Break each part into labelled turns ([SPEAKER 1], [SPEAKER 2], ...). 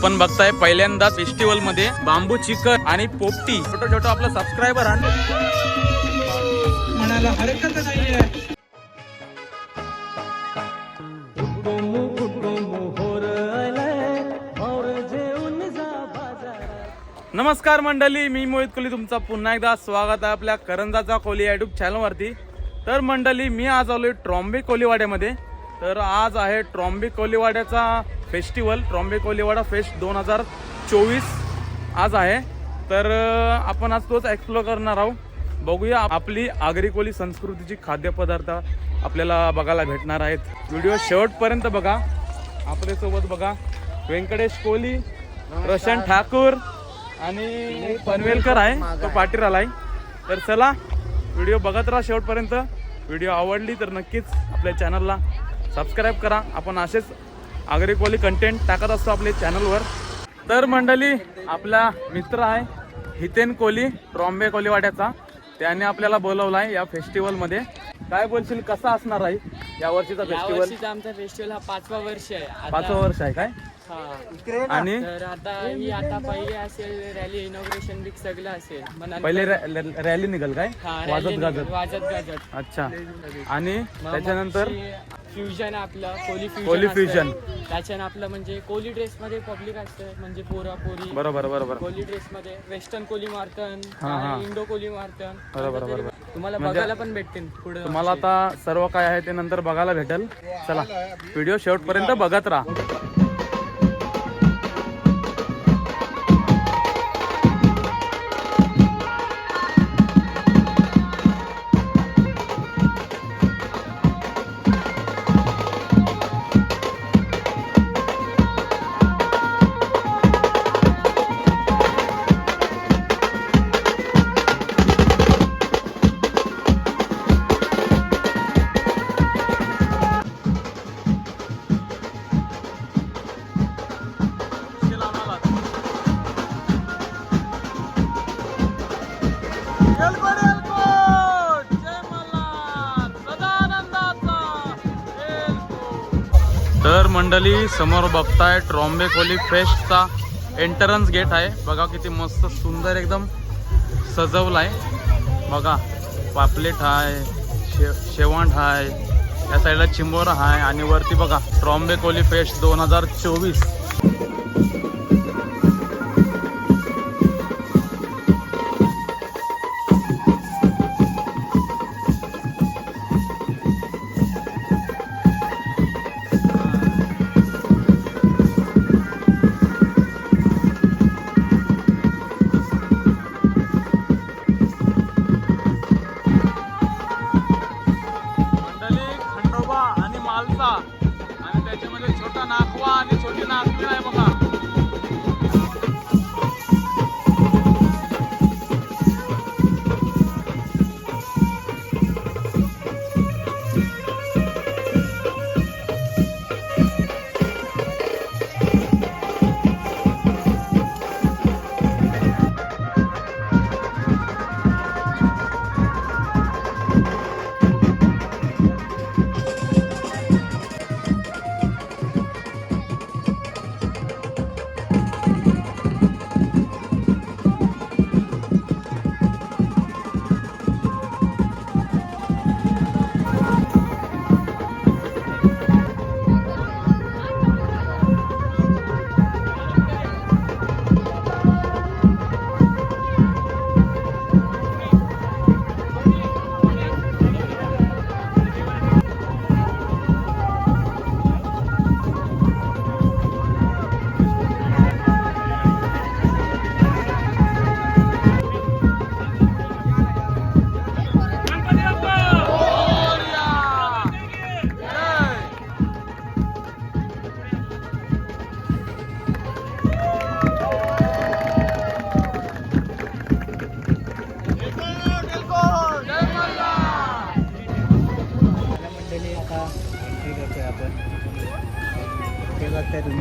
[SPEAKER 1] आपण बघताय पहिल्यांदाच फेस्टिवलमध्ये बांबू चिकन आणि पोपटी. छोटं छोटं आपलं सबस्क्रायबर आणि
[SPEAKER 2] म्हणायला हरकत नाहीये
[SPEAKER 1] नमस्कार मंडळी मी मोहित कोहली तुमचा पुन्हा एकदा स्वागत आहे आपल्या करंजाचा कोहली युट्यूब चॅनलवरती तर मंडळी मी आज आलोय ट्रॉम्बे कोलीवाड्यामध्ये तर आज आहे ट्रॉम्बे कोलीवाड्याचा फेस्टिवल ट्रॉम्बे कोलीवाडा फेस्ट दोन हजार चोवीस आज आहे. तर आपण आज तोच एक्सप्लोर करणार आहोत. बघूया आपली आगरी कोली संस्कृतीची खाद्यपदार्थ आपल्याला बघायला भेटणार आहेत. व्हिडिओ शेवटपर्यंत बघा. आपल्यासोबत बघा. व्यंकटेश कोहली रोशन ठाकूर आणि पनवेलकर आहे. तो पाटील आलाय तर चला व्हिडिओ बघत राहा शेवटपर्यंत व्हिडिओ आवडली तर नक्कीच आपल्या चॅनलला सबस्क्राईब करा. आपण असेच आगरी कोली कंटेंट टाकत असतो आपल्या चॅनलवर तर मंडळी आपला मित्र आहे हितेन कोहली ट्रॉम्बे कोलीवाड्याचा. त्याने आपल्याला बोलवलं आहे या फेस्टिवलमध्ये काय बोलशील कसा असणार आहे या वर्षीचा फेस्टिवल
[SPEAKER 3] आमचा फेस्टिवल हा पाचवा वर्ष आहे.
[SPEAKER 1] पाचवं वर्ष आहे काय. आणि?
[SPEAKER 3] तर आता ही आता पहिली असेल रॅली इनॉग्रेशन वीक सगळं असेल. मग नंतर-
[SPEAKER 1] पहिले रॅ- रॅली निघल काय?
[SPEAKER 3] हा,
[SPEAKER 1] वाजत गाजत.
[SPEAKER 3] वाजत गाजत.
[SPEAKER 1] अच्छा. आणि त्याच्यानंतर?
[SPEAKER 3] फ्युजन आपलं कोली फ्युजन
[SPEAKER 1] कोहली
[SPEAKER 3] असतं.
[SPEAKER 1] fusion.
[SPEAKER 3] त्याच्यानं आपलं म्हणजे कोली ड्रेस मध्ये पब्लिक असतं म्हणजे पोरा पोरी.
[SPEAKER 1] बरोबर बरोबर.
[SPEAKER 3] कोली ड्रेस मध्ये वेस्टर्न कोली मारतन
[SPEAKER 1] हा, हा.
[SPEAKER 3] Indo Koli marathon.
[SPEAKER 1] बरोबर, बरोबर.
[SPEAKER 3] तुम्हाला
[SPEAKER 1] म्हणजे-
[SPEAKER 3] बघायला पण भेटतील पुढे
[SPEAKER 1] तुम्हाला आता सर्व काय आहे ते नंतर बघायला भेटेल. चला व्हिडिओ शेवटपर्यंत बघत राहा. तर मंडळी समोर बघताय ट्रॉम्बे कोली फेस्टचा एंटरन्स गेट आहे. बघा किती मस्त सुंदर एकदम सजवलाय. बघा पापलेट आहे शे शेवंट आहे या साईडला चिंबोरा आहे आणि वरती बघा ट्रॉम्बे कोली फेस्ट दोन हजार चोवीस.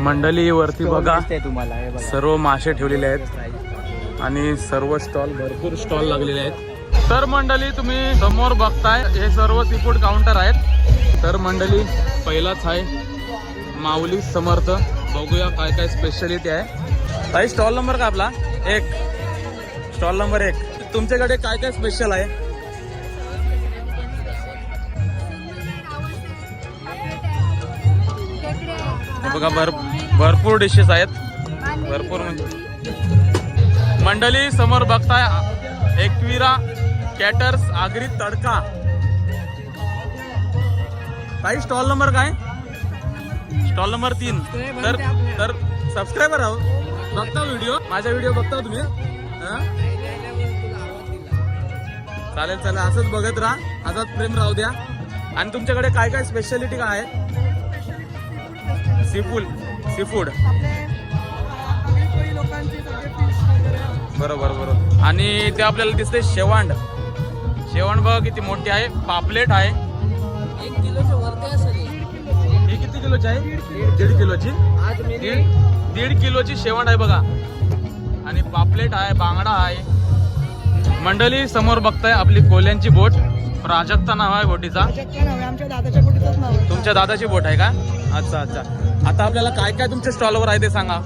[SPEAKER 1] मंडळी वरती बघा.
[SPEAKER 2] दिसतंय तुम्हाला हे बघा.
[SPEAKER 1] सर्व मासे ठेवलेले आहेत. आणि सर्व स्टॉल भरपूर स्टॉल लागलेले आहेत. तर मंडळी तुम्ही समोर बघताय हे सर्व सी फूड काउंटर आहेत. तर मंडळी पहिलाच आहे माऊली समर्थ. बघूया काय काय स्पेशालिटी आहे. ताई स्टॉल नंबर का आपला? एक. स्टॉल नंबर एक. तुमच्याकडे काय काय स्पेशल आहे? बघा भर भरपूर डिशेस आहेत. भरपूर म्हणजे मंडळी समोर बघताय एकविरा कॅटर्स आगरी तडका. काही स्टॉल नंबर काय? स्टॉल नंबर तीन. तर तर सबस्क्रायबर आहो. बघता व्हिडिओ माझा व्हिडिओ बघता तुम्ही? हा? चालेल चालेल. असंच बघत राहा. असाच प्रेम राहू द्या. आणि तुमच्याकडे काय काय स्पेशालिटी काय आहे सी फूड सी फूड बरोबर बरोबर. आणि ते आपल्याला दिसते शेवांड. शेवण बघा किती मोठी आहे. पापलेट आहे.
[SPEAKER 2] एक किलोच्या वरती असेल.
[SPEAKER 1] ही किती किलोची आहे? दीड किलोची.
[SPEAKER 2] आज मी
[SPEAKER 1] दीड दीड किलोची शेवण आहे बघा. आणि पापलेट आहे बांगडा आहे. मंडळी समोर बघताय आपली कोल्यांची बोट. प्राजक्ता नाव आहे बोटीचा.
[SPEAKER 2] आमच्या दादाच्या कुठेच नाव आहे.
[SPEAKER 1] तुमच्या दादाची बोट आहे का? अच्छा अच्छा. आता आपल्याला काय काय तुमच्या स्टॉलवर आहे ते सांगा.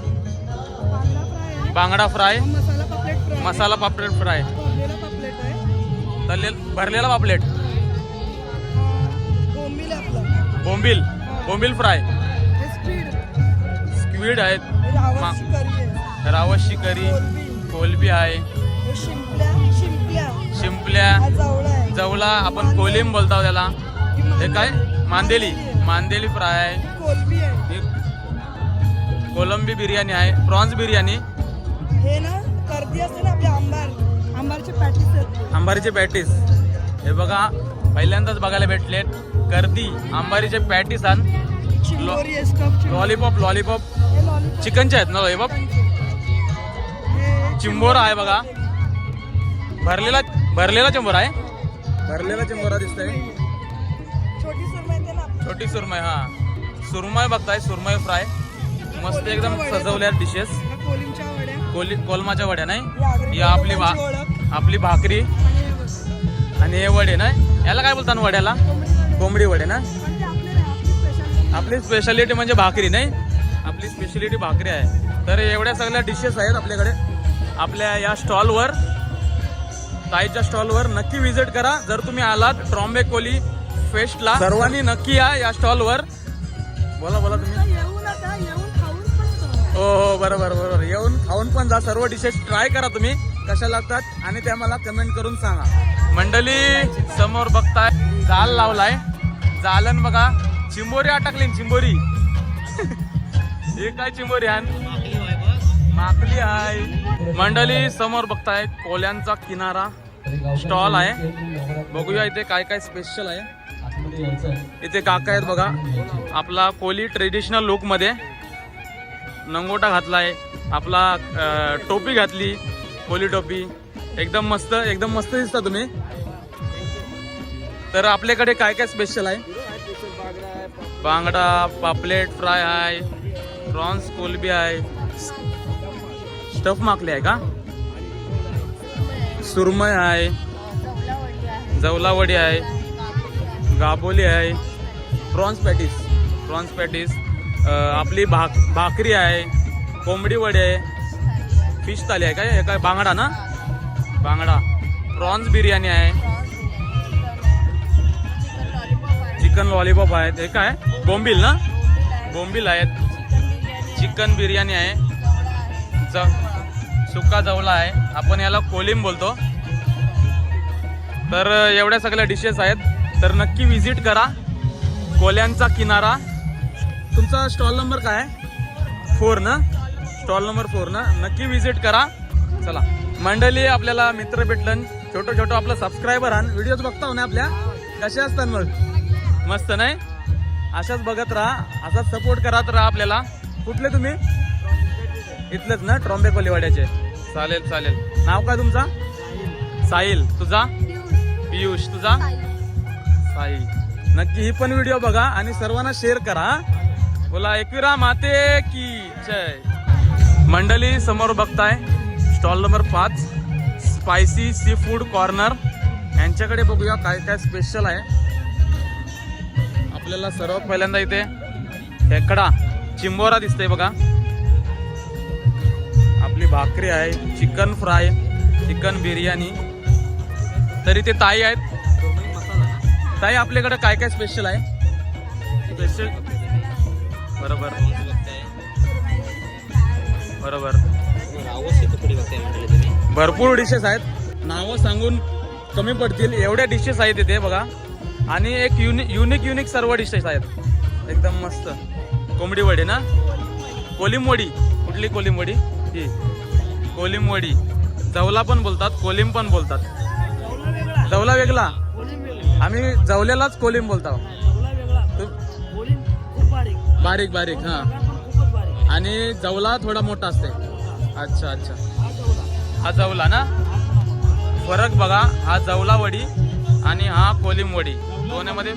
[SPEAKER 1] बांगडा फ्राय.
[SPEAKER 2] मसाला पापलेट फ्राय.
[SPEAKER 1] मसाला पापलेट फ्राय.
[SPEAKER 2] भरलेला पापलेट आहे.
[SPEAKER 1] भरलेला पापलेट.
[SPEAKER 2] बोंबील आहे आपलं.
[SPEAKER 1] बोंबिल. बोंबिल फ्राय. स्क्वीड आहेत. रावशी करी
[SPEAKER 2] कोलबी.
[SPEAKER 1] आहे.
[SPEAKER 2] शिंपल्या शिंपल्या.
[SPEAKER 1] जवला आपण कोलिम बोलतो त्याला. हे काय? मांदेली. मांदेली फ्राय आहे.
[SPEAKER 2] कोलबी
[SPEAKER 1] बिर्याणी आहे. प्रॉन्स बिर्याणी.
[SPEAKER 2] हे ना कर्दी असते ना आपले आंबार आंबारचे पॅटीस आहेत
[SPEAKER 1] अंबारीचे पॅटीस. हे बघा पहिल्यांदाच बघायला भेटलेत कर्दी अंबारीचे पॅटीस आणि लॉलीपॉप लॉलीपॉप चिकनचे आहेत ना लॉलीपॉप चिंबोरा आहे बघा. भरलेला भरलेला चिंबोरा आहे. भरलेला चिंबोरा दिसतोय.
[SPEAKER 2] छोटी सुरमई ना.
[SPEAKER 1] छोटी सुरमई हा. सुरमई बघताय सुरमई फ्राय. मस्त एकदम सजवल्या डिशेस
[SPEAKER 2] कोलिमच्या वड्या.
[SPEAKER 1] कोली कोलमाच्या वड्या नाही?
[SPEAKER 2] ही
[SPEAKER 1] आपली भा आपली भाकरी.
[SPEAKER 2] आणि हे
[SPEAKER 1] वडे ना? याला काय बोलतात वड्याला? कोंबडी वडे ना.
[SPEAKER 2] आपली
[SPEAKER 1] स्पेशालिटी म्हणजे भाकरी नाही? आपली स्पेशालिटी भाकरी आहे. तर एवढ्या सगळ्या डिशेस आहेत आपल्याकडे. आपल्या या स्टॉलवर ताईच्या स्टॉलवर नक्की विजिट करा. जर तुम्ही आलात ट्रॉम्बे कोली फेस्टला सर्वांनी नक्की या या स्टॉलवर. बोला बोला तुम्ही.
[SPEAKER 2] आता येऊ नका येऊन खाऊन पण जा.
[SPEAKER 1] हो हो बरोबर बरोबर. येऊन खाऊन पण जा. सर्व डिशेस ट्राय करा तुम्ही. कशा लागतात? आणि त्या मला कमेंट करून सांगा. मंडळी समोर बघताय जाल लावलाय. जालन बघा. चिंबोरी अटकली चिंबोरी. हे काय चिंबोरी आहे माकली आहे. मंडळी समोर बघताय कोल्यांचा किनारा. स्टॉल आहे. बघूया इथे काय काय स्पेशल आहे. इथे काका आहेत बघा. आपला कोली ट्रेडिशनल लुकमध्ये नंगोटा घातलाय आपला अ, टोपी घातली कोली टोपी. एकदम मस्त एकदम मस्त दिसता तुम्ही. तर आपल्याकडे काय काय स्पेशल आहे? बांगडा पापलेट फ्राय आहे प्रॉन्स कोलबी आहे. स्टफ माकले आहे का? सुरमय आहे. जवलावडी आहे. गाबोली आहे. Prawns patties. Prawns patties. आपली भाक भाकरी आहे. कोंबडी वडी आहे. फिश थाली आहे काय काय बांगडा ना? बांगडा. प्रॉन्स बिर्याणी आहे. चिकन लॉलीपॉप आहेत हे काय? बोंबील ना? बोंबील आहेत. चिकन बिर्याणी आहे. ज सुका जवला आहे. आपण याला कोलिम बोलतो. तर एवढ्या सगळ्या डिशेस आहेत. तर नक्की विजिट करा. कोल्यांचा किनारा. तुमचा स्टॉल नंबर काय आहे? फोर ना? स्टॉल नंबर फोर ना? नक्की विजिट करा. चला. मंडळी आपल्याला मित्र भेटलं. छोटं छोटं आपलं सबस्क्रायबर आण. व्हिडिओज बघता हो ना आपल्या? कसे असतात मग? मस्त नाही? अशाच बघत राहा. असाच सपोर्ट करत राहा आपल्याला. कुठले तुम्ही? इथलेच ना ट्रॉम्बे कोलीवाड्याचे? चालेल चालेल. नाव काय तुमचा? साहिल. तुझा? पियुष. तुझा? साई नक्की ही पण व्हिडिओ बघा आणि सर्वांना शेअर करा? बोला एकविरा माते की जय. मंडळी समोर बघताय स्टॉल नंबर पाच स्पायसी सी फूड कॉर्नर यांच्याकडे बघूया काय काय स्पेशल आहे. आपल्याला सर्वात पहिल्यांदा इथे खेकडा चिंबोरा दिसतंय बघा. भाकरी आहे चिकन फ्राय चिकन बिर्याणी तरी ते ताई आहेत. ताई आपल्याकडे काय काय स्पेशल आहे? स्पेशल बरोबर. बरोबर. भरपूर डिशेस आहेत. नावं सांगून कमी पडतील. एवढ्या डिशेस आहेत इथे बघा. आणि एक युनिक युनिक युनिक सर्व डिशेस आहेत. एकदम मस्त. कोंबडी वडी ना? कोलिम वडी. कुठली कोलिम वडी? ही. कोलिम वडी. जवला पण बोलतात कोलिम पण बोलतात. जवला वेगळा. आम्ही जवल्यालाच कोलिम बोलतो. बारीक बारीक हा. आणि जवला थोडा मोठा असते. अच्छा अच्छा. हा जवला ना? फरक बघा हा जवला वडी आणि हा कोलिम वडी. दोन्हीमध्ये?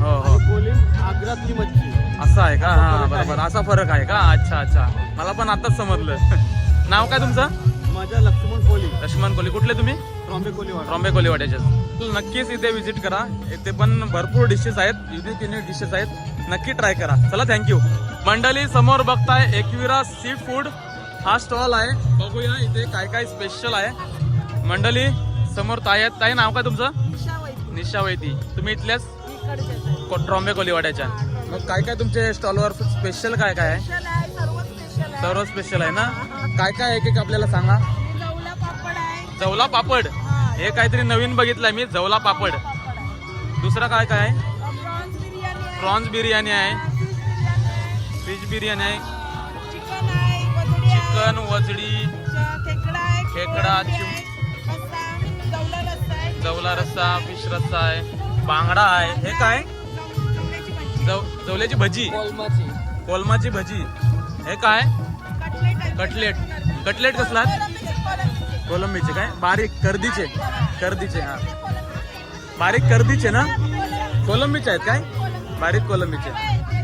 [SPEAKER 1] हो हो.
[SPEAKER 2] आग्रातली मच्छी
[SPEAKER 1] असं आहे का? हा बरोबर. असा फरक आहे का? अच्छा अच्छा. मला पण आताच समजलं. नाव काय तुमचं?
[SPEAKER 2] माझ्या लक्ष्मण कोली.
[SPEAKER 1] लक्ष्मण कोली. कुठले तुम्ही?
[SPEAKER 2] ट्रॉम्बे कोलीवाडा.
[SPEAKER 1] रॉम्बे कोलीवाड्याचे नक्कीच इथे विजिट करा. इथे पण भरपूर डिशेस आहेत. युनिक युनिक डिशेस आहेत. नक्की ट्राय करा. चला थँक्यू मंडळी समोर बघताय एकविरा सी फूड हा स्टॉल आहे. बघूया इथे काय काय स्पेशल आहे. मंडळी समोर ताई आहेत. ताई नाव काय तुमचं? निशा वैती तुम्ही इथल्याच को- ट्रॉम्बे कोलीवाड्याच्या. मग काय काय तुमच्या स्टॉलवर स्पेशल काय काय आहे सर्व स्पेशल आहे ना? काय काय एक एक आपल्याला सांगा? जवला पापड हे काहीतरी नवीन बघितलंय मी जवला पापड. दुसरं काय काय आहे? प्रॉन्स बिर्याणी आहे. फिश बिर्याणी आहे. चिकन वजडी खेकडा, जवला रस्सा फिश रस्सा आहे. बांगडा आहे. हे काय? जव जवल्याची भजी.
[SPEAKER 3] कोलमाची.
[SPEAKER 1] कोलमाची भजी. हे काय? कटलेट. कटलेट कसला? कोलंबीचे काय? बारीक कर्दीचे. कर्दीचे हा. बारीक कर्दीचे ना? कोलंबीचे आहेत काय? बारीक कोलंबीचे.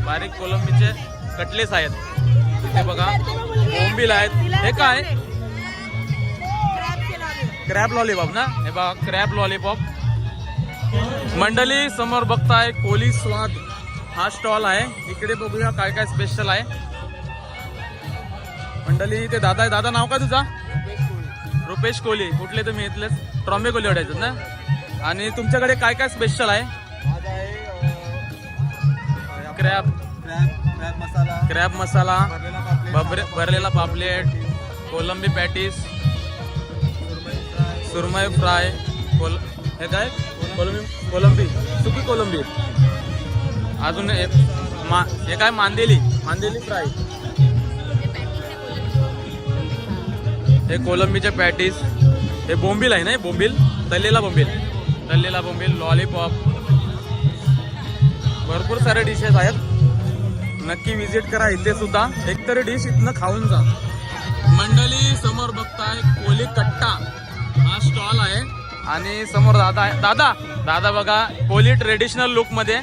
[SPEAKER 1] बारीक कोलंबीचे कटलेस आहेत. इथे बघा बोंबील आहेत. हे काय? क्रॅप लॉलीपॉप ना? हे बघा क्रॅप लॉलीपॉप मंडळी समोर बघताय कोली स्वाद. हा स्टॉल आहे. इकडे बघूया काय काय स्पेशल आहे. मंडळी ते दादा आहे. दादा नाव काय तुझा? रुपेश कोहली. कुठले तुम्ही इथलेच ट्रॉम्बे कोहली वाटायचं ना? आणि तुमच्याकडे काय काय स्पेशल आहे? क्रॅब
[SPEAKER 2] क्रॅब मसाला भरलेला पापलेट
[SPEAKER 1] भबरे भरलेला पापलेट कोलंबी पॅटीस सुरमई फ्राय कोल हे काय? कोलंबी कोलंबी. सुकी कोलंबी. अजून एक मा हे काय? मांदेली. मांदेली फ्राय. हे कोलंबीचे पॅटीस हे बोंबील आहे ना बोंबील? तल्लेला बोंबील. तल्लेला बोंबील लॉलीपॉप भरपूर सारे डिशेस आहेत. नक्की विजिट करा इथे सुद्धा. एकतरी डिश इथनं खाऊन जा. मंडळी समोर बघताय कोली कट्टा हा स्टॉल आहे. आणि समोर दादा आहे. दादा दादा बघा कोली ट्रेडिशनल लुकमध्ये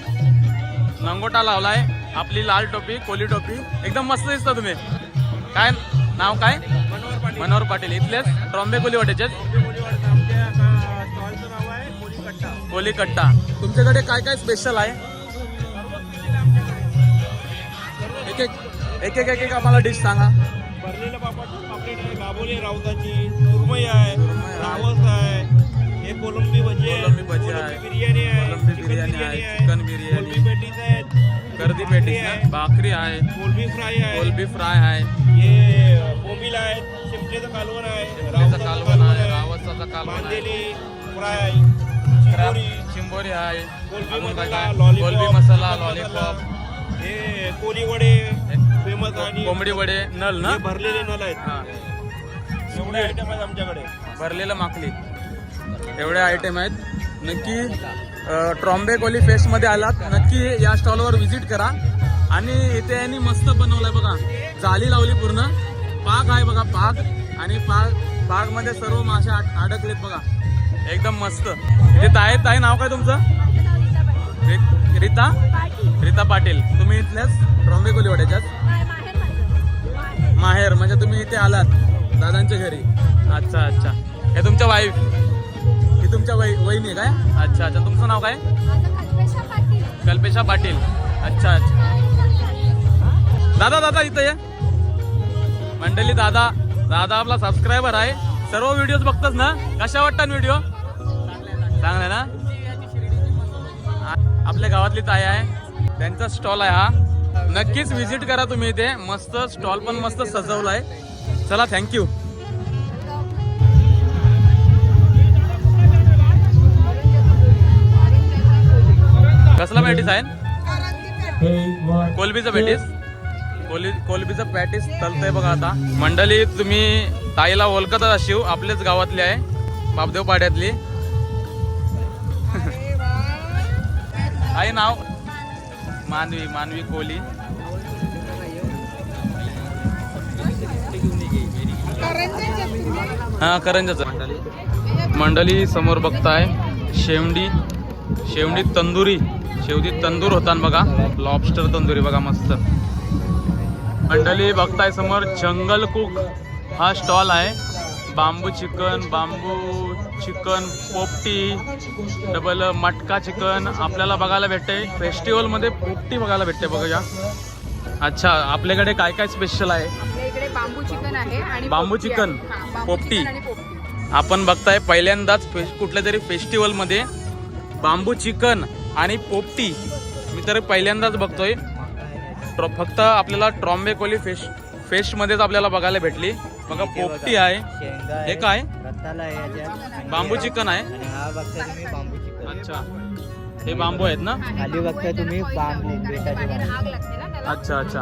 [SPEAKER 1] लंगोटा लावलाय. आपली लाल टोपी कोली टोपी. एकदम मस्त दिसता तुम्ही. काय नाव काय? मनोहर पाटील इथलेच ट्रॉम्बे कोली वाटेचेच कोली कट्टा तुमच्याकडे काय काय स्पेशल आहे एक एक एक एक आम्हाला डिश सांगा
[SPEAKER 4] भरलेलं पापलेट आहे गाबोली राऊताची सुरमई आहे. रावस आहे हे कोलंबी भजी आहे
[SPEAKER 1] भजी आहे.
[SPEAKER 4] बिर्याणी आहे
[SPEAKER 1] कोलंबी बिर्याणी आहे, चिकन बिर्याणी.
[SPEAKER 4] पेटीस आहेत
[SPEAKER 1] गर्दी पेटीस
[SPEAKER 4] आहे,
[SPEAKER 1] भाकरी आहे
[SPEAKER 4] कोलंबी फ्राय आहे
[SPEAKER 1] कोलबी फ्राय आहे
[SPEAKER 4] हे बोंबील आहेत शिमटेचं कालवण आहे. रावसाचं
[SPEAKER 1] कालवण आहे रावसाचा कालवण आहे.
[SPEAKER 4] मांदेली फ्राय चिंबोरी.
[SPEAKER 1] चिंबोरी आहे.
[SPEAKER 4] कोलंबी
[SPEAKER 1] अजून काय
[SPEAKER 4] मसाला
[SPEAKER 1] काय?
[SPEAKER 4] लॉलीपॉप
[SPEAKER 1] कोलबी मसाला लॉलीपॉप
[SPEAKER 4] हे कोली वडे फेमस आणि
[SPEAKER 1] कोंबडी वडे नल ना?
[SPEAKER 4] हे भरलेले नल आहेत.
[SPEAKER 1] हा.
[SPEAKER 4] एवढे आयटम आहेत आमच्याकडे.
[SPEAKER 1] भरलेलं माकली. एवढे आयटम आहेत. नक्की अ, ट्रॉम्बे कोली फेस्टमध्ये आलात. नक्की या स्टॉलवर व्हिजिट करा. आणि इथे यांनी मस्त बनवलंय बघा. जाली लावली पूर्ण. पाक आहे बघा पाक. आणि बाग पाकमध्ये सर्व मासे अड- अडकलेत बघा. एकदम मस्त. इथे ताई ताई नाव काय तुमचं? रि- रीता? रीता पाटील. तुम्ही इथल्याच रॉम्बे कोलीवाड्याच्याच? माहेर म्हणजे तुम्ही इथे आलात दादांच्या घरी. अच्छा अच्छा. हे तुमच्या वाईफ ही तुमच्या वै वहिनी आहे काय? अच्छा अच्छा. तुमचं नाव काय? कल्पेशा पाटील. अच्छा अच्छा. दादा दादा इथं ये. मंडळी दादा दादा आपला सबस्क्रायबर आहे. सर्व व्हिडिओज बघतोस ना? कशा वाटतात व्हिडिओ चांगला ना? आपल्या गावातली ताई आहे. त्यांचा स्टॉल आहे हा. नक्कीच व्हिजिट करा तुम्ही इथे. मस्त स्टॉल पण मस्त सजवलाय. चला थँक्यू कसला पॅटीस आहे कोलबीचं पॅटीस कोली कोलबीचं पॅटीस तलतंय बघा आता. मंडळी तुम्ही ताईला ओळखतच अशिव आपल्याच गावातली आहे. बापदेव पाड्यातली. आई नाव? मानवी मानवी कोली. हा करंजाच. मंडळी समोर बघताय. शेवडी शेवडी तंदुरी. शेवटी तंदूर होता ना बघा. लॉबस्टर तंदुरी बघा मस्त. मंडळी बघताय समोर जंगल कुक हा स्टॉल आहे. बांबू चिकन बांबू चिकन पोपटी डबल मटका चिकन आपल्याला बघायला भेटते. फेस्टिवलमध्ये पोपटी बघायला भेटते बघा अच्छा आपल्याकडे काय काय स्पेशल आहे?
[SPEAKER 5] इकडे बांबू चिकन आहे आणि
[SPEAKER 1] बांबू चिकन, पोपटी. आपण बघताय पहिल्यांदाच कुठल्या तरी फेस्टिवलमध्ये बांबू चिकन आणि पोपटी. मी तर पहिल्यांदाच बघतोय. ट्रॉ फक्त आपल्याला ट्रॉम्बे कोली फेश फेस्टमध्येच आपल्याला बघायला भेटली. बघा पोपटी आहे. हे काय? बांबू चिकन आहे.
[SPEAKER 2] आणि हा बघताय तुम्ही बांबू चिकन.
[SPEAKER 1] अच्छा. हे बांबू आहेत ना?
[SPEAKER 2] खाली बघताय तुम्ही बांबू बेटाचे
[SPEAKER 5] बाहेर
[SPEAKER 2] बांबू.
[SPEAKER 5] आग लागते ना त्याला
[SPEAKER 1] अच्छा अच्छा.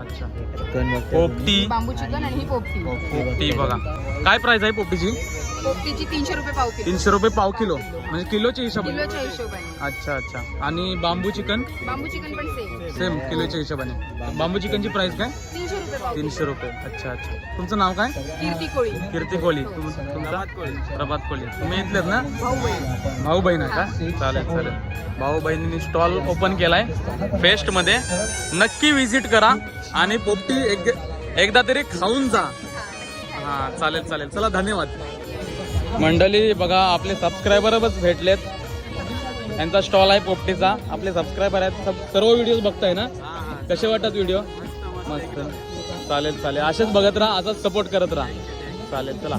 [SPEAKER 1] अच्छा.
[SPEAKER 2] चिकन बघताय तुम्ही.
[SPEAKER 1] पोपटी.
[SPEAKER 5] बांबू चिकन आणि ही पोपटी.
[SPEAKER 1] पोपटी बघा. काय प्राइस आहे पोपटीची?
[SPEAKER 5] पोपटीची तीनशे रुपये पाव किलो.
[SPEAKER 1] तीनशे रुपये पाव किलो. म्हणजे किलोच्या हिशोबाने?
[SPEAKER 5] किलोच्या हिशोबाने.
[SPEAKER 1] अच्छा अच्छा. आणि बांबू चिकन?
[SPEAKER 5] बांबू चिकन पण सेम
[SPEAKER 1] सेम किलोच्या हिशोबाने. बांबू चिकनची प्राइस काय?
[SPEAKER 5] तीनशे रुपये पाव
[SPEAKER 1] तीनशे रुपये. अच्छा अच्छा. तुमचं नाव काय?
[SPEAKER 5] कीर्ती कोळी.
[SPEAKER 1] कीर्ती कोहली तुम- तुमचा? प्रभात कोहली तुम्ही इथलेच ना?
[SPEAKER 5] भाऊ बहीण.
[SPEAKER 1] भाऊ बहीण आहे का? चालेल चालेल. भाऊ बहिणींनी स्टॉल ओपन केलाय. फेस्टमध्ये. नक्की विजिट करा. आणि पोपटी एक एकदा तरी खाऊन जा. हा चालेल चालेल. चला धन्यवाद. मंडळी बघा आपले सबस्क्रायबरच भेटलेत. यांचा स्टॉल आहे पोपटीचा. आपले सबस्क्रायबर आहेत. सब सर्व व्हिडिओ बघताय ना? कसे वाटतात व्हिडिओ मस्त. चालेल चालेल. असेच बघत राहा असंच सपोर्ट करत राहा. चालेल चला.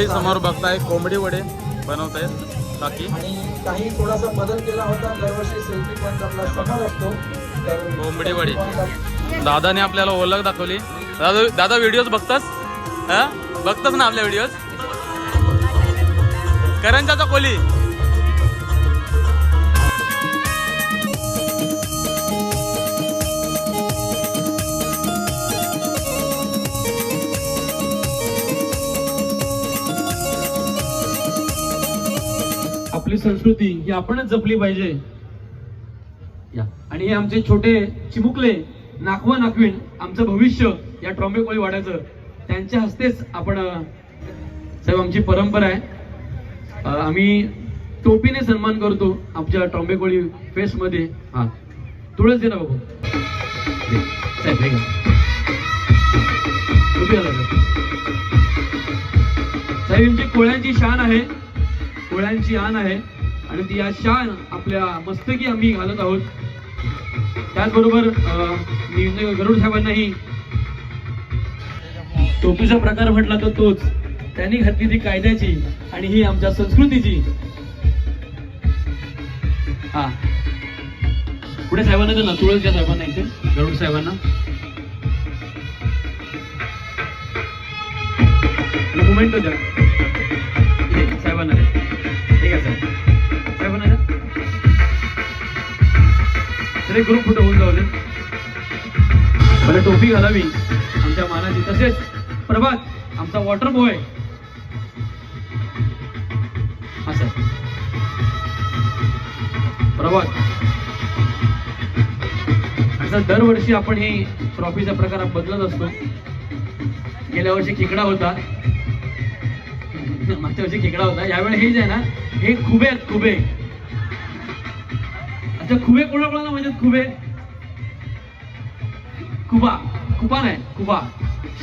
[SPEAKER 1] मंडळी समोर बघताय कोंबडी वडे बनवत आहेत
[SPEAKER 6] आणि काही थोडासा बदल केला होता दरवर्षी सेल्फी पॉईंट आपला समोर असतो
[SPEAKER 1] कोंबडी वडी. दादाने आपल्याला ओळख दाखवली. दादा दादा व्हिडिओज बघतास? हा? बघतास ना आपल्या व्हिडिओज करंजाचा कोली
[SPEAKER 7] आपली संस्कृती ही आपणच जपली पाहिजे. आणि हे आमचे छोटे चिमुकले नाकवा नाकवीन आमचं भविष्य या ट्रॉम्बे कोळी वाड्याचं त्यांच्या हस्तेच आपण साहेब आमची परंपरा आहे. आम्ही टोपीने सन्मान करतो आमच्या ट्रॉम्बे कोळी फेस्टमध्ये. हा. तुळस दे ना बाबू. साहेब हे साहेब यांची कोळ्यांची शान आहे. सगळ्यांची आण आहे आणि ती या शान आपल्या मस्तकी आम्ही घालत आहोत. त्याचबरोबर मी गरुड साहेबांनाही टोपीचा प्रकार म्हटला तर तोच. त्यांनी घातली ती कायद्याची आणि ही आमच्या संस्कृतीची. हा. पुढे साहेबांना दे ना तुळसच्या साहेबांना इथे. गरुड साहेबांना. मुमेंट द्या. तर ग्रुप कुठं होऊन जाऊ दे. मला टोपी घालावी आमच्या मानाची तसेच. प्रभात आमचा वॉटर बॉय असं प्रभात. असं दरवर्षी आपण हे ट्रॉफीचा प्रकार बदलत असतो. गेल्या वर्षी खेकडा होता. मागच्या वर्षी खेकडा होता. यावेळी हेच आहे ना हे खुबे आहेत खुबे. अच्छा खुबे कोणा कोणाला म्हणजे खुबे? खुबा खुबा नाही खुबा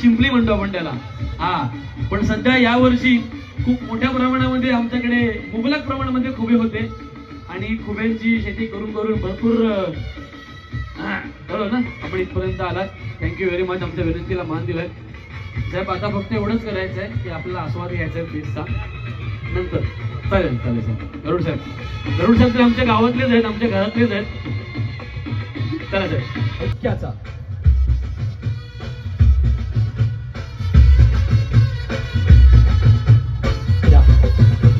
[SPEAKER 7] शिंपली म्हणतो आपण त्याला. हा. पण सध्या यावर्षी खूप मोठ्या प्रमाणामध्ये आमच्याकडे मुबलक प्रमाणामध्ये खुबे होते. आणि खुब्यांची शेती करून करून भरपूर हा, बरोबर ना? आपण इथपर्यंत आलात. थँक्यू व्हेरी मच आमच्या विनंतीला मान दिलाय. साहेब आता फक्त एवढंच करायचं आहे की आपल्याला आस्वाद घ्यायचा आहे बेसचा नंतर. चालेल चालेल साहेब गरुड साहेब. गरुड साहेब ते आमच्या गावातलेच आहेत आमच्या घरातलेच आहेत. चला साहेब ऐक्याचा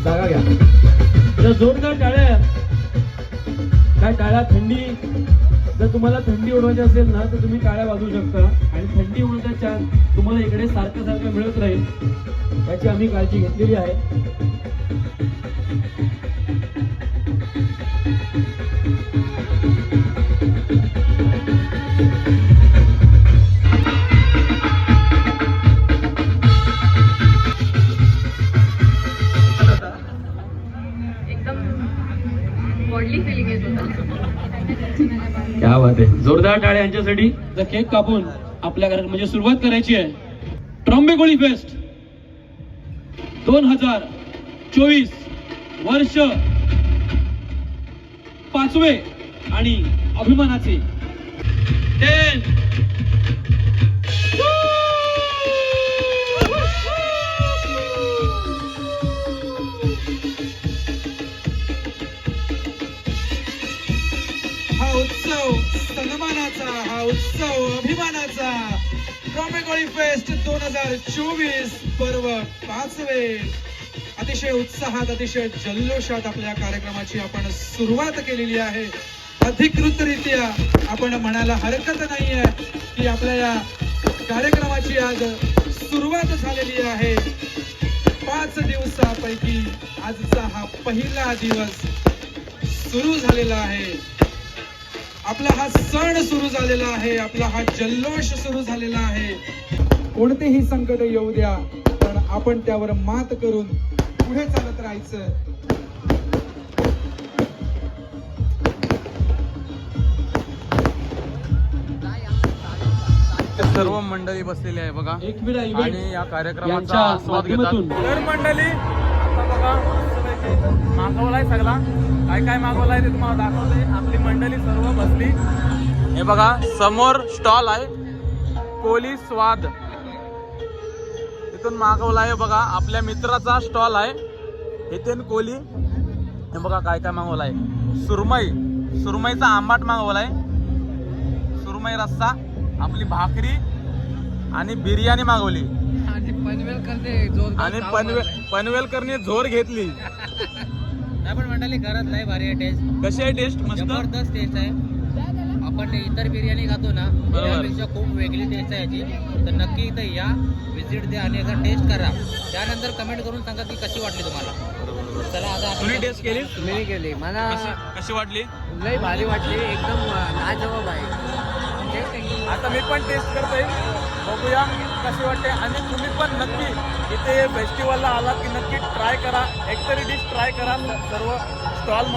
[SPEAKER 7] जागा घ्या. जर जोरदार टाळ्या काय टाळ्या थंडी? जर तुम्हाला थंडी उडवायची असेल ना तर तुम्ही टाळ्या वाजवू शकता. आणि थंडी उडवायच्या तुम्हाला इकडे सारखं सारखं मिळत राहील. याची आम्ही काळजी घेतलेली आहे. क्या बात आहे. जोरदार टाळ्या यांच्यासाठी. जर केक कापून आपल्या घरात म्हणजे सुरुवात करायची आहे. ट्रॉम्बे गोळी फेस्ट दोन हजार चोवीस. वर्ष पाचवे आणि अभिमानाचे.
[SPEAKER 8] हा उत्सव सन्मानाचा हा उत्सव अभिमानाचा. ट्रॉमेगोळी फेस्ट दोन हजार चोवीस पर्व पाचवे. अतिशय उत्साहात अतिशय जल्लोषात आपल्या कार्यक्रमाची आपण सुरुवात केलेली आहे. अधिकृतरित्या आपण म्हणायला हरकत नाहीये की आपल्या या कार्यक्रमाची आज सुरुवात झालेली आहे. पाच दिवसापैकी आजचा हा पहिला दिवस सुरू झालेला आहे. आपला हा सण सुरू झालेला आहे आपला हा जल्लोष सुरू झालेला आहे. कोणतेही संकट येऊ द्या पण आपण त्यावर मात करून पुढे चालत राहायचं.
[SPEAKER 1] सर्व मंडळी बसलेली आहे बघा.
[SPEAKER 7] एक मिनिट
[SPEAKER 1] आणि या कार्यक्रमाचा आस्वाद घेतात. तर मंडळी आता बघा मागवलाय सगळा. काय काय मागवलाय ते तुम्हाला दाखवते. आपली मंडळी सर्व बसली. हे बघा समोर स्टॉल आहे. कोली स्वाद. तिथून मागवला आहे बघा आपल्या मित्राचा स्टॉल आहे. हितेन कोली हे बघा काय काय मागवला आहे सुरमई. सुरमईचा आंबाट मागवलाय. सुरमई रस्सा आपली भाकरी आणि बिर्याणी मागवली. आणि पनवेल पनवेलकरने झोर घेतली.
[SPEAKER 2] आपण मंडळी खरंच लय भारी आहे टेस्ट
[SPEAKER 1] कशी आहे टेस्ट मस्त?
[SPEAKER 2] जबरदस्त टेस्ट आहे. आपण इतर बिर्याणी खातो ना त्यापेक्षा खूप वेगळी टेस्ट आहे याची. तर नक्की इथं या विजिट द्या आणि एकदा टेस्ट करा. त्यानंतर कमेंट करून सांगा की कशी वाटली तुम्हाला. चला आता
[SPEAKER 1] तुम्ही टेस्ट केली?
[SPEAKER 3] मी केली. मला
[SPEAKER 1] कशी कशी वाटली?
[SPEAKER 3] लई भारी वाटली. एकदम लाजवाब आहे.
[SPEAKER 1] आता मी पण टेस्ट करतोय. बघूया कशी वाटते. आणि तुम्ही पण नक्की इथे फेस्टिवलला आलात की नक्की ट्राय करा. एकतरी डिश ट्राय करा सर्व स्टॉल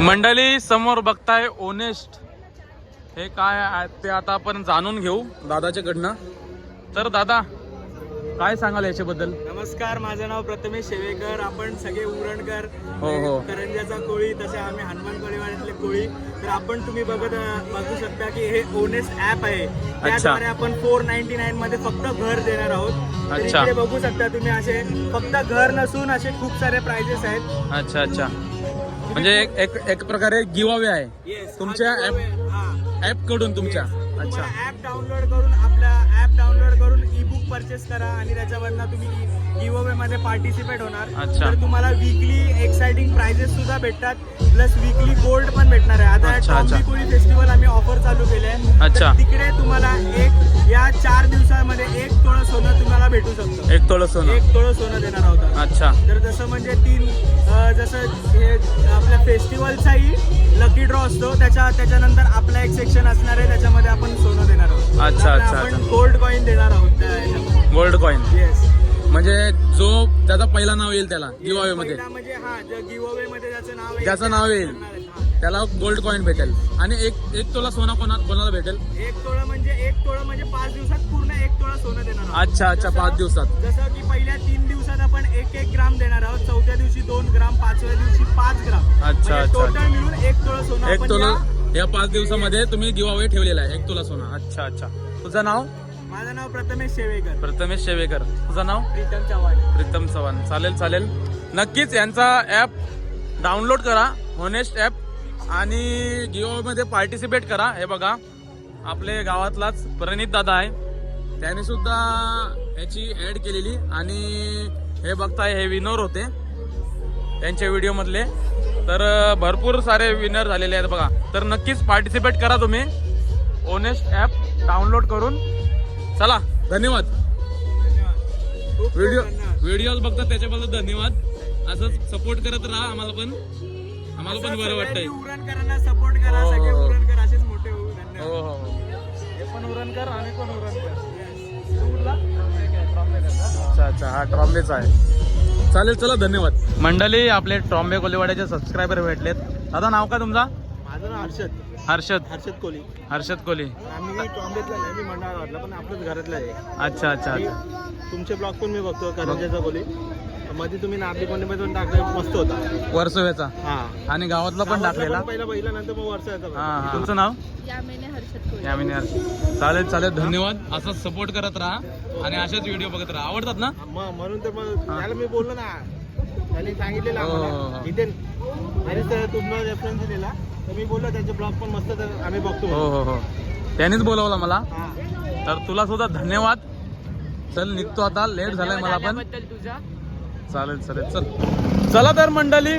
[SPEAKER 1] मंडळी समोर बघताय ओनेस्ट हे काय ते आता आपण जाणून घेऊ दादाच्याकडनं तर दादा काय सांगाल याच्याबद्दल?
[SPEAKER 4] नमस्कार माझं नाव प्रथमेश शेवेकर. आपण सगळे उरणकर
[SPEAKER 1] हो, हो.
[SPEAKER 4] करंजाचा कोळी तसे आम्ही हनुमान कोळीवाड्यातले कोळी. तर आपण तुम्ही बघत बघू शकता की हे ओनेस्ट ऍप आहे. त्याद्वारे आपण फोर नाईन्टी नाईन मध्ये फक्त घर देणार आहोत. तर
[SPEAKER 1] अच्छा.
[SPEAKER 4] इकडे बघू शकता तुम्ही असे फक्त घर नसून असे खूप सारे प्राइजेस आहेत.
[SPEAKER 1] अच्छा अच्छा. म्हणजे एक एक एक प्रकारे गिवावे आहे. तुमच्या
[SPEAKER 4] हा.
[SPEAKER 1] ऍपकडून तुमच्या. अच्छा.
[SPEAKER 4] ऍप डाउनलोड करून आपला ऍप डाउनलोड करून बुक परचेस करा आणि त्याच्यावरनं तुम्ही गिव्हमध्ये पार्टिसिपेट होणार.
[SPEAKER 1] अच्छा.
[SPEAKER 4] तर तुम्हाला वीकली एक्साइटिंग प्राइजेस सुद्धा भेटतात प्लस वीकली गोल्ड पण भेटणार आहे. आता
[SPEAKER 1] अच्छा,
[SPEAKER 4] फेस्टिवल आम्ही ऑफर चालू केले आहे
[SPEAKER 1] अच्छा.
[SPEAKER 4] तर तिकडे तुम्हाला एक या चार दिवसामध्ये एक तोळा सोनं तुम्हाला भेटू शकतं.
[SPEAKER 1] एक तोळ सोनं.
[SPEAKER 4] एक तोळं सोनं देणार आहोत
[SPEAKER 1] अच्छा.
[SPEAKER 4] तर जसं म्हणजे तीन अ, जसं हे आपल्या फेस्टिवलचाही लकी ड्रॉ असतो. त्याच्या त्याच्यानंतर आपला एक सेक्शन असणार आहे त्याच्यामध्ये आपण सोनं देणार आहोत.
[SPEAKER 1] अच्छा, अच्छा, अच्छा.
[SPEAKER 4] गोल्ड कॉईन देणार आहोत त्या ह्याच्यामध्ये.
[SPEAKER 1] गोल्ड कॉइन म्हणजे जो त्याचा पहिला नाव येईल त्याला गिव्हमध्ये
[SPEAKER 4] पहिला म्हणजे हा मध्ये ज्याचं नाव आहे
[SPEAKER 1] ज्याचं नाव येईल.
[SPEAKER 4] करणार आहेत, हा.
[SPEAKER 1] त्याला गोल्ड कॉइन भेटेल. आणि एक एक तोला सोना कोणा कोणाला भेटेल?
[SPEAKER 4] एक तोळा म्हणजे एक तोळा म्हणजे पाच दिवसात पूर्ण एक तोळा सोनं देणार आहोत.
[SPEAKER 1] अच्छा अच्छा
[SPEAKER 4] जसं-
[SPEAKER 1] पाच दिवसात.
[SPEAKER 4] जसं की पहिल्या तीन दिवसात आपण एक एक ग्राम देणार आहोत. चौथ्या दिवशी दोन ग्राम पाचव्या दिवशी पाच ग्राम.
[SPEAKER 1] अच्छा, अच्छा,
[SPEAKER 4] टोटल
[SPEAKER 1] अच्छा.
[SPEAKER 4] मिळून एक तोळा सोनं
[SPEAKER 1] एक
[SPEAKER 4] आपण
[SPEAKER 1] तोला
[SPEAKER 4] या-
[SPEAKER 1] या पाच दिवसामध्ये तुम्ही गिव्ह अवे ठेवलेला आहे. एक तोला सोना. अच्छा अच्छा. तुझं नाव?
[SPEAKER 4] माझं नाव प्रथमेश शेवेकर.
[SPEAKER 1] प्रथमेश शेवेकर. तुझं नाव?
[SPEAKER 3] प्रीतम चव्हाण.
[SPEAKER 1] प्रीतम चव्हाण. चालेल चालेल. नक्कीच यांचा ॲप डाउनलोड करा होनेस्ट ॲप आणि गिओ मध्ये पार्टिसिपेट करा. हे बघा आपले गावातलाच प्रणित दादा आहे. त्याने सुद्धा याची ऍड केलेली आणि हे बघताय हे विनर होते. त्यांच्या व्हिडिओ मधले. तर भरपूर सारे विनर झालेले आहेत बघा. तर नक्कीच पार्टिसिपेट करा तुम्ही. ओनेस्ट ॲप डाउनलोड करून. चला. धन्यवाद. व्हिडिओ
[SPEAKER 4] धन्यवाद.
[SPEAKER 1] व्हिडिओ बघतात त्याच्याबद्दल धन्यवाद. असंच सपोर्ट करत राहा आम्हाला पण. आम्हाला पण बरं वाटतंय.
[SPEAKER 4] उरणकरांना सपोर्ट करा
[SPEAKER 1] हो,
[SPEAKER 4] सगळे
[SPEAKER 1] हो.
[SPEAKER 4] उरणकर असेच मोठे होऊ.
[SPEAKER 1] हो
[SPEAKER 4] धन्यवाद
[SPEAKER 1] हो. हो. हे आम्ही पण? अच्छा अच्छा. हा ट्रॉम्बेचा आहे. चालेल चला धन्यवाद. मंडळी आपले ट्रॉम्बे कोलीवाड्याचे सबस्क्रायबर भेटलेत. दादा नाव का तुमचा?
[SPEAKER 4] माझं नाव हर्षद.
[SPEAKER 1] हर्षद.
[SPEAKER 4] हर्षद कोहली
[SPEAKER 1] हर्षद कोली.
[SPEAKER 4] आम्ही टॉम्बेतला नाही मी पण आपलंच घरातलं आहे.
[SPEAKER 1] अच्छा अच्छा अच्छा.
[SPEAKER 4] तुमचे ब्लॉग पण मी बघतो करंजाचा कोहली मध्ये तुम्ही नारली कोंडीमध्ये पण टाकले मस्त होता.
[SPEAKER 1] वर्सोव्याचा?
[SPEAKER 4] हा.
[SPEAKER 1] आणि गावातला पण टाकलेला?
[SPEAKER 4] पहिला पहिला नंतर मग वर्षाचा
[SPEAKER 1] हा हा. तुमचं नाव?
[SPEAKER 5] यामिनी हर्षद कोळी.
[SPEAKER 1] यामिनी हर्षद. चालेल चालेल. धन्यवाद. असंच सपोर्ट करत राहा आणि असेच व्हिडिओ बघत राहा. आवडतात ना?
[SPEAKER 4] मग म्हणून तर मग त्याला मी बोललो ना. त्यांनी सांगितलेलं
[SPEAKER 1] हो, हो,
[SPEAKER 4] आम्हाला.
[SPEAKER 1] हो.
[SPEAKER 4] इथे आणि सर तुमचा रेफरन्स दिला तर मी बोललो त्यांचे ब्लॉग पण मस्त तर आम्ही बघतो.
[SPEAKER 1] हो हो हो. त्यांनीच बोलवलं मला.
[SPEAKER 4] हा.
[SPEAKER 1] तर तुला सुद्धा धन्यवाद. चल निघतो आता. लेट झालाय मला पण.
[SPEAKER 3] आल्याबद्दल तुझा.
[SPEAKER 1] चालेल चालेल. चल. चला तर मंडळी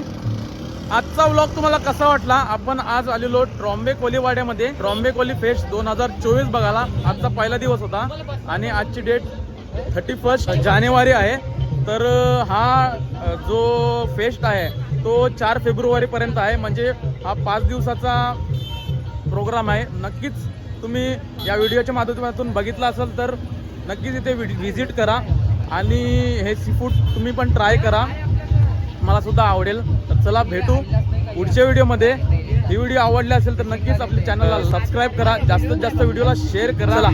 [SPEAKER 1] आजचा व्लॉग तुम्हाला कसा वाटला? आपण आज आलेलो ट्रॉम्बे कोलीवाड्यामध्ये ट्रॉम्बे कोली फेस्ट दोन हजार चोवीस बघायला. आजचा पहिला दिवस होता. आणि आजची डेट थर्टी फर्स्ट जानेवारी आहे. तर हा जो फेस्ट आहे तो चार फेब्रुवारीपर्यंत आहे. म्हणजे हा पाच दिवसाचा प्रोग्राम आहे. नक्कीच तुम्ही या व्हिडिओच्या माध्यमातून बघितला असेल तर नक्कीच इथे व्हिजिट करा. आणि हे सी फूड तुम्ही पण ट्राय करा. मला सुद्धा आवडेल. तर चला भेटू पुढच्या व्हिडिओमध्ये ही व्हिडिओ आवडली असेल तर नक्कीच आपल्या चॅनलला सबस्क्राईब करा. जास्तीत जास्त व्हिडिओला शेअर करा. चला.